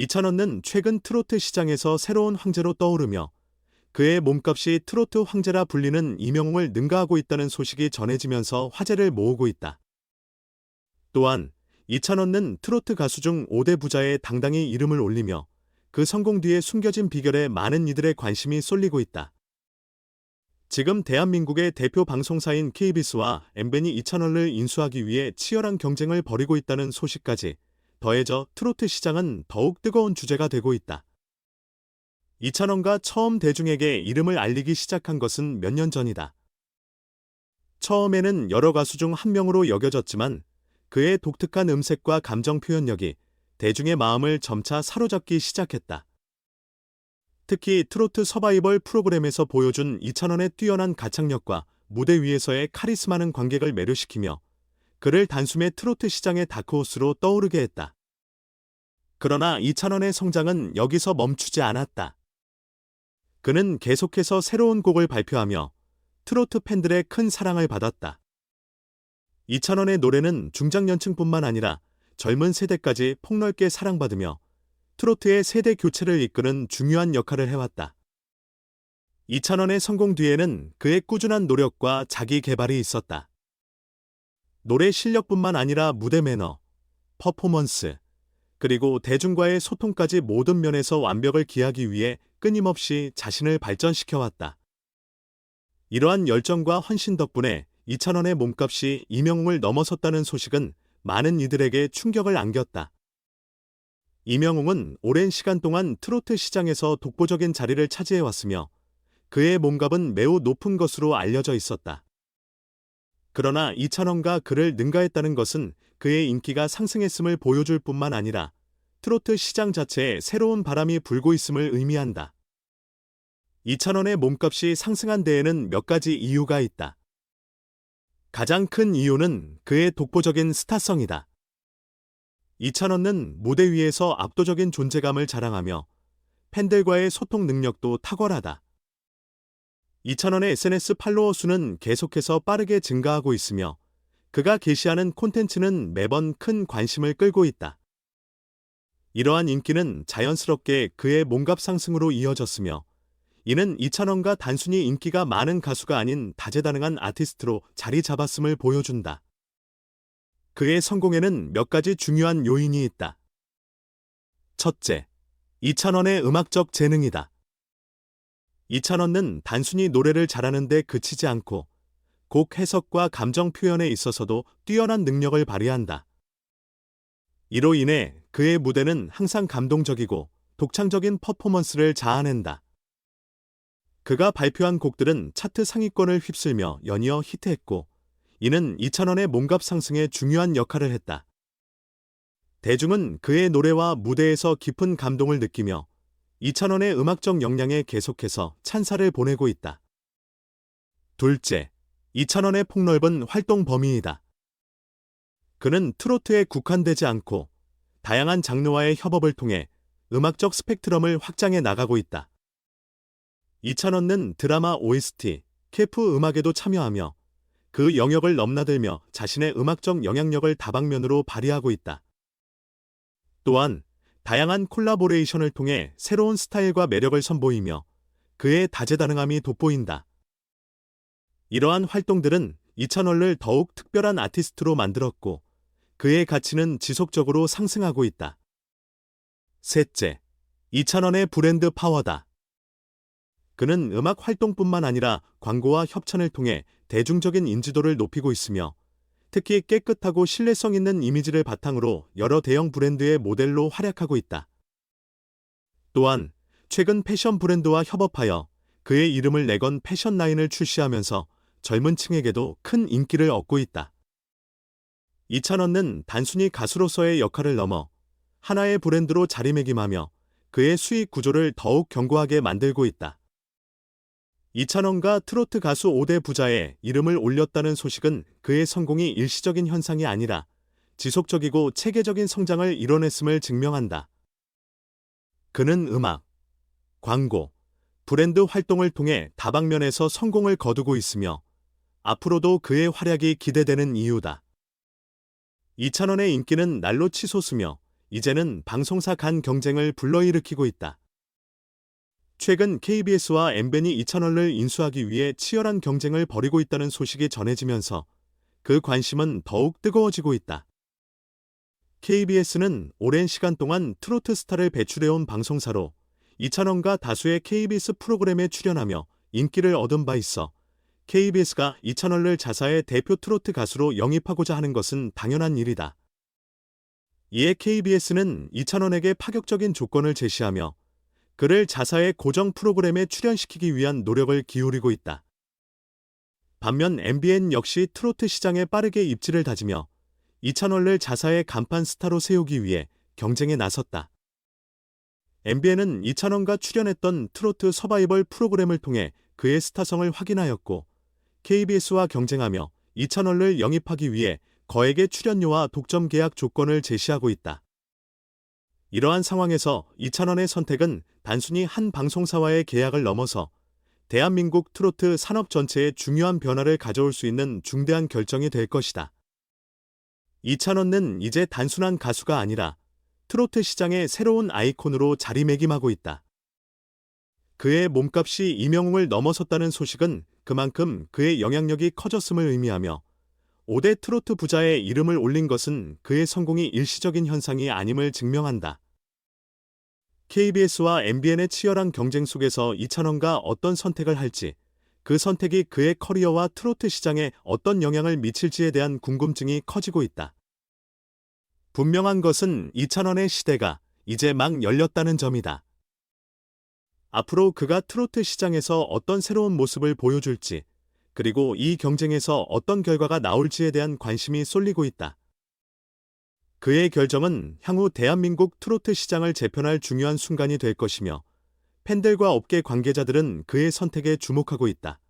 이찬원은 최근 트로트 시장에서 새로운 황제로 떠오르며 그의 몸값이 트로트 황제라 불리는 이명웅을 능가하고 있다는 소식이 전해지면서 화제를 모으고 있다. 또한 이찬원은 트로트 가수 중 5대 부자에 당당히 이름을 올리며 그 성공 뒤에 숨겨진 비결에 많은 이들의 관심이 쏠리고 있다. 지금 대한민국의 대표 방송사인 KBS와 엠벤이 이찬원을 인수하기 위해 치열한 경쟁을 벌이고 있다는 소식까지 더해져 트로트 시장은 더욱 뜨거운 주제가 되고 있다. 이찬원가 처음 대중에게 이름을 알리기 시작한 것은 몇 년 전이다. 처음에는 여러 가수 중 한 명으로 여겨졌지만 그의 독특한 음색과 감정 표현력이 대중의 마음을 점차 사로잡기 시작했다. 특히 트로트 서바이벌 프로그램에서 보여준 이찬원의 뛰어난 가창력과 무대 위에서의 카리스마는 관객을 매료시키며 그를 단숨에 트로트 시장의 다크호스로 떠오르게 했다. 그러나 이찬원의 성장은 여기서 멈추지 않았다. 그는 계속해서 새로운 곡을 발표하며 트로트 팬들의 큰 사랑을 받았다. 이찬원의 노래는 중장년층뿐만 아니라 젊은 세대까지 폭넓게 사랑받으며 트로트의 세대 교체를 이끄는 중요한 역할을 해왔다. 이찬원의 성공 뒤에는 그의 꾸준한 노력과 자기 개발이 있었다. 노래 실력뿐만 아니라 무대 매너, 퍼포먼스, 그리고 대중과의 소통까지 모든 면에서 완벽을 기하기 위해 끊임없이 자신을 발전시켜왔다. 이러한 열정과 헌신 덕분에 이찬원의 몸값이 이명웅을 넘어섰다는 소식은 많은 이들에게 충격을 안겼다. 이명웅은 오랜 시간 동안 트로트 시장에서 독보적인 자리를 차지해왔으며 그의 몸값은 매우 높은 것으로 알려져 있었다. 그러나 이찬원과 그를 능가했다는 것은 그의 인기가 상승했음을 보여줄 뿐만 아니라 트로트 시장 자체에 새로운 바람이 불고 있음을 의미한다. 이찬원의 몸값이 상승한 데에는 몇 가지 이유가 있다. 가장 큰 이유는 그의 독보적인 스타성이다. 이찬원은 무대 위에서 압도적인 존재감을 자랑하며 팬들과의 소통 능력도 탁월하다. 이찬원의 SNS 팔로워 수는 계속해서 빠르게 증가하고 있으며 그가 게시하는 콘텐츠는 매번 큰 관심을 끌고 있다. 이러한 인기는 자연스럽게 그의 몸값 상승으로 이어졌으며 이는 이찬원과 단순히 인기가 많은 가수가 아닌 다재다능한 아티스트로 자리 잡았음을 보여준다. 그의 성공에는 몇 가지 중요한 요인이 있다. 첫째, 이찬원의 음악적 재능이다. 이찬원은 단순히 노래를 잘하는데 그치지 않고 곡 해석과 감정 표현에 있어서도 뛰어난 능력을 발휘한다. 이로 인해 그의 무대는 항상 감동적이고 독창적인 퍼포먼스를 자아낸다. 그가 발표한 곡들은 차트 상위권을 휩쓸며 연이어 히트했고 이는 이찬원의 몸값 상승에 중요한 역할을 했다. 대중은 그의 노래와 무대에서 깊은 감동을 느끼며 이찬원의 음악적 역량에 계속해서 찬사를 보내고 있다. 둘째, 이찬원의 폭넓은 활동 범위이다. 그는 트로트에 국한되지 않고 다양한 장르와의 협업을 통해 음악적 스펙트럼을 확장해 나가고 있다. 이찬원은 드라마 OST, 케프 음악에도 참여하며 그 영역을 넘나들며 자신의 음악적 영향력을 다방면으로 발휘하고 있다. 또한 다양한 콜라보레이션을 통해 새로운 스타일과 매력을 선보이며 그의 다재다능함이 돋보인다. 이러한 활동들은 이찬원을 더욱 특별한 아티스트로 만들었고 그의 가치는 지속적으로 상승하고 있다. 셋째, 이찬원의 브랜드 파워다. 그는 음악 활동뿐만 아니라 광고와 협찬을 통해 대중적인 인지도를 높이고 있으며 특히 깨끗하고 신뢰성 있는 이미지를 바탕으로 여러 대형 브랜드의 모델로 활약하고 있다. 또한 최근 패션 브랜드와 협업하여 그의 이름을 내건 패션 라인을 출시하면서 젊은 층에게도 큰 인기를 얻고 있다. 이찬원은 단순히 가수로서의 역할을 넘어 하나의 브랜드로 자리매김하며 그의 수익 구조를 더욱 견고하게 만들고 있다. 이찬원과 트로트 가수 5대 부자의 이름을 올렸다는 소식은 그의 성공이 일시적인 현상이 아니라 지속적이고 체계적인 성장을 이뤄냈음을 증명한다. 그는 음악, 광고, 브랜드 활동을 통해 다방면에서 성공을 거두고 있으며 앞으로도 그의 활약이 기대되는 이유다. 이찬원의 인기는 날로 치솟으며 이제는 방송사 간 경쟁을 불러일으키고 있다. 최근 KBS와 엠벤이 이 채널을 인수하기 위해 치열한 경쟁을 벌이고 있다는 소식이 전해지면서 그 관심은 더욱 뜨거워지고 있다. KBS는 오랜 시간 동안 트로트 스타를 배출해온 방송사로 이찬원과 다수의 KBS 프로그램에 출연하며 인기를 얻은 바 있어 KBS가 이찬원을 자사의 대표 트로트 가수로 영입하고자 하는 것은 당연한 일이다. 이에 KBS는 이찬원에게 파격적인 조건을 제시하며 그를 자사의 고정 프로그램에 출연시키기 위한 노력을 기울이고 있다. 반면 MBN 역시 트로트 시장에 빠르게 입지를 다지며 이찬원을 자사의 간판 스타로 세우기 위해 경쟁에 나섰다. MBN은 이찬원과 출연했던 트로트 서바이벌 프로그램을 통해 그의 스타성을 확인하였고 KBS와 경쟁하며 이찬원을 영입하기 위해 거액의 출연료와 독점 계약 조건을 제시하고 있다. 이러한 상황에서 이찬원의 선택은 단순히 한 방송사와의 계약을 넘어서 대한민국 트로트 산업 전체에 중요한 변화를 가져올 수 있는 중대한 결정이 될 것이다. 이찬원은 이제 단순한 가수가 아니라 트로트 시장의 새로운 아이콘으로 자리매김하고 있다. 그의 몸값이 이명웅을 넘어섰다는 소식은 그만큼 그의 영향력이 커졌음을 의미하며 5대 트로트 부자의 이름을 올린 것은 그의 성공이 일시적인 현상이 아님을 증명한다. KBS와 MBN의 치열한 경쟁 속에서 이찬원가 어떤 선택을 할지, 그 선택이 그의 커리어와 트로트 시장에 어떤 영향을 미칠지에 대한 궁금증이 커지고 있다. 분명한 것은 이찬원의 시대가 이제 막 열렸다는 점이다. 앞으로 그가 트로트 시장에서 어떤 새로운 모습을 보여줄지, 그리고 이 경쟁에서 어떤 결과가 나올지에 대한 관심이 쏠리고 있다. 그의 결정은 향후 대한민국 트로트 시장을 재편할 중요한 순간이 될 것이며 팬들과 업계 관계자들은 그의 선택에 주목하고 있다.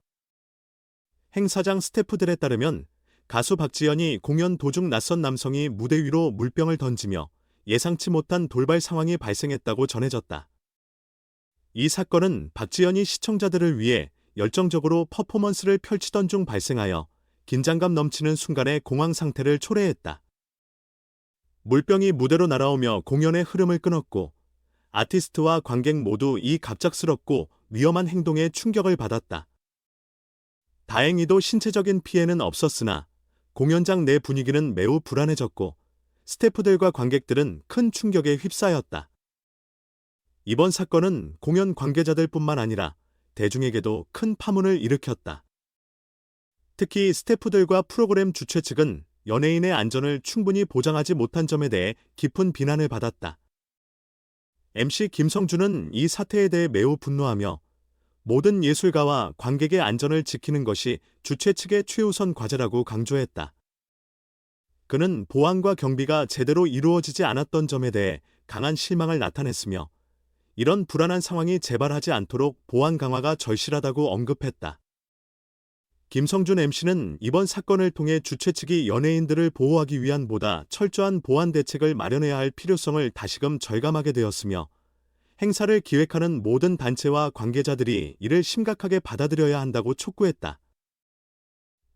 행사장 스태프들에 따르면 가수 박지연이 공연 도중 낯선 남성이 무대 위로 물병을 던지며 예상치 못한 돌발 상황이 발생했다고 전해졌다. 이 사건은 박지연이 시청자들을 위해 열정적으로 퍼포먼스를 펼치던 중 발생하여 긴장감 넘치는 순간에 공황 상태를 초래했다. 물병이 무대로 날아오며 공연의 흐름을 끊었고 아티스트와 관객 모두 이 갑작스럽고 위험한 행동에 충격을 받았다. 다행히도 신체적인 피해는 없었으나 공연장 내 분위기는 매우 불안해졌고 스태프들과 관객들은 큰 충격에 휩싸였다. 이번 사건은 공연 관계자들 뿐만 아니라 대중에게도 큰 파문을 일으켰다. 특히 스태프들과 프로그램 주최 측은 연예인의 안전을 충분히 보장하지 못한 점에 대해 깊은 비난을 받았다. MC 김성준은 이 사태에 대해 매우 분노하며 모든 예술가와 관객의 안전을 지키는 것이 주최 측의 최우선 과제라고 강조했다. 그는 보안과 경비가 제대로 이루어지지 않았던 점에 대해 강한 실망을 나타냈으며 이런 불안한 상황이 재발하지 않도록 보안 강화가 절실하다고 언급했다. 김성준 MC는 이번 사건을 통해 주최 측이 연예인들을 보호하기 위한 보다 철저한 보안 대책을 마련해야 할 필요성을 다시금 절감하게 되었으며 행사를 기획하는 모든 단체와 관계자들이 이를 심각하게 받아들여야 한다고 촉구했다.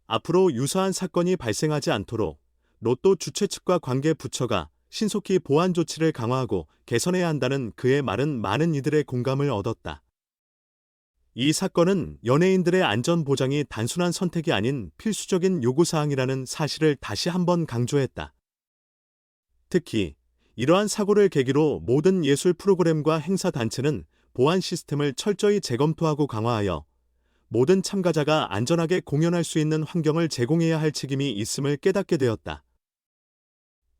앞으로 유사한 사건이 발생하지 않도록 로또 주최 측과 관계 부처가 신속히 보안 조치를 강화하고 개선해야 한다는 그의 말은 많은 이들의 공감을 얻었다. 이 사건은 연예인들의 안전 보장이 단순한 선택이 아닌 필수적인 요구사항이라는 사실을 다시 한번 강조했다. 특히 이러한 사고를 계기로 모든 예술 프로그램과 행사 단체는 보안 시스템을 철저히 재검토하고 강화하여 모든 참가자가 안전하게 공연할 수 있는 환경을 제공해야 할 책임이 있음을 깨닫게 되었다.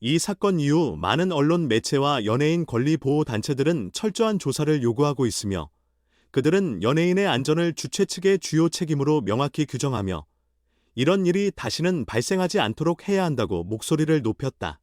이 사건 이후 많은 언론 매체와 연예인 권리 보호 단체들은 철저한 조사를 요구하고 있으며 그들은 연예인의 안전을 주최 측의 주요 책임으로 명확히 규정하며 이런 일이 다시는 발생하지 않도록 해야 한다고 목소리를 높였다.